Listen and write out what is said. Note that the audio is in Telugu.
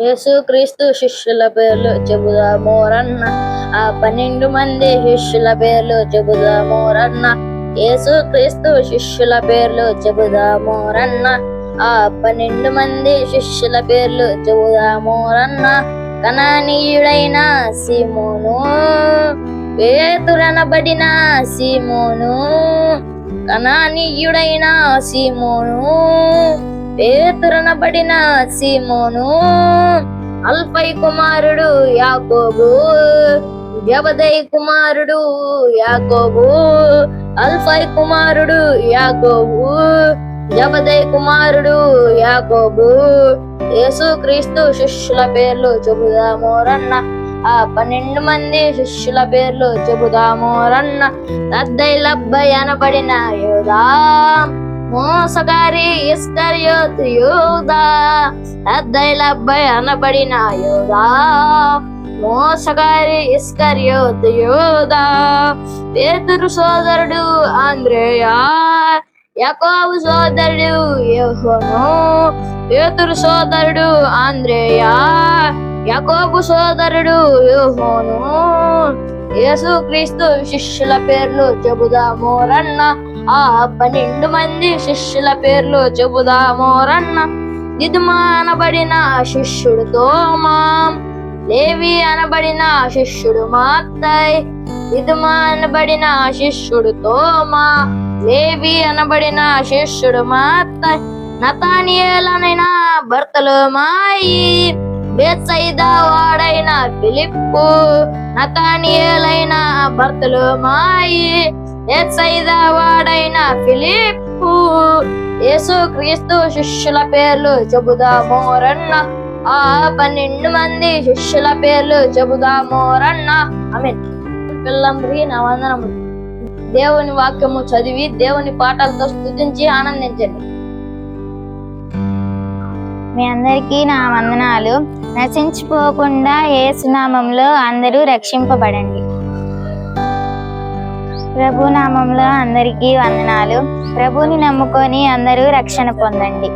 యేసుక్రీస్తు శిష్యుల పేర్లు చెబుదాము రన్న. ఆ పన్నెండు మంది శిష్యుల పేర్లు చెబుదాము రన్న. యేసుక్రీస్తు శిష్యుల పేర్లు చెబుదాము రన్న. ఆ పన్నెండు మంది శిష్యుల పేర్లు చెబుదాము రన్న. కణానీయుడైన సీమోను పేతురనబడిన సీమోను కణానీయుడైన సీమోను పేతురనబడిన సీమోను అల్పై కుమారుడు యాకోబు వ్యవదై కుమారుడు యాకోబు అల్ఫై కుమారుడు యాకోబు జబదై కుమారుడు యాకోబు. యేసుక్రీస్తు శిష్యుల పేర్లు చెబుదాము రన్న. ఆ పన్నెండు మంది శిష్యుల పేర్లు చెబుదాము రన్న. తద్దై లబ్బై అనబడిన యోదా. మోసగారి ఇస్కర్యోతు యోధా తద్దై లబ్బై అనబడిన యోదా మోసగారి ఇస్కర్యోతు యోదా పేతురు సోదరుడు ఆంద్రేయా యాకోబు సోదరుడు యోహోను పేతురు సోదరుడు ఆంద్రేయా యాకోబు సోదరుడు యోహోను. యేసుక్రీస్తు శిష్యుల పేర్లు చెబుదాము రన్న. ఆ పన్నెండు మంది శిష్యుల పేర్లు చెబుదామో రన్న. దిదుమా అనబడిన శిష్యుడు తోమా లేవి అనబడిన శిష్యుడు మాత్తయ్ దిదుమా అనబడిన శిష్యుడు తోమా లేవి అనబడిన శిష్యుడు మాత్తయ్ నతానియేలనైన భర్తలు మాయి. బేత్సైదా వాడైన ఫిలిప్పు. నతానియేలైన భర్తలు మాయి. వాడైన ఫిలిప్పు యేసు క్రీస్తు శిష్యుల పేర్లు చెబుదాము రన్న. ఆ పన్నెండు మంది శిష్యుల పేర్లు చెబుదాము రన్న. ఆమె పిల్లంబ్రి నా వందనములు. దేవుని వాక్యము చదివి దేవుని పాటలతో స్థుతించి ఆనందించండి. మీ అందరికీ నా వందనాలు. నశించిపోకుండా ఏసునామంలో అందరూ రక్షింపబడండి. ప్రభు నామంలో అందరికీ వందనాలు. ప్రభుని నమ్ముకొని అందరూ రక్షణ పొందండి.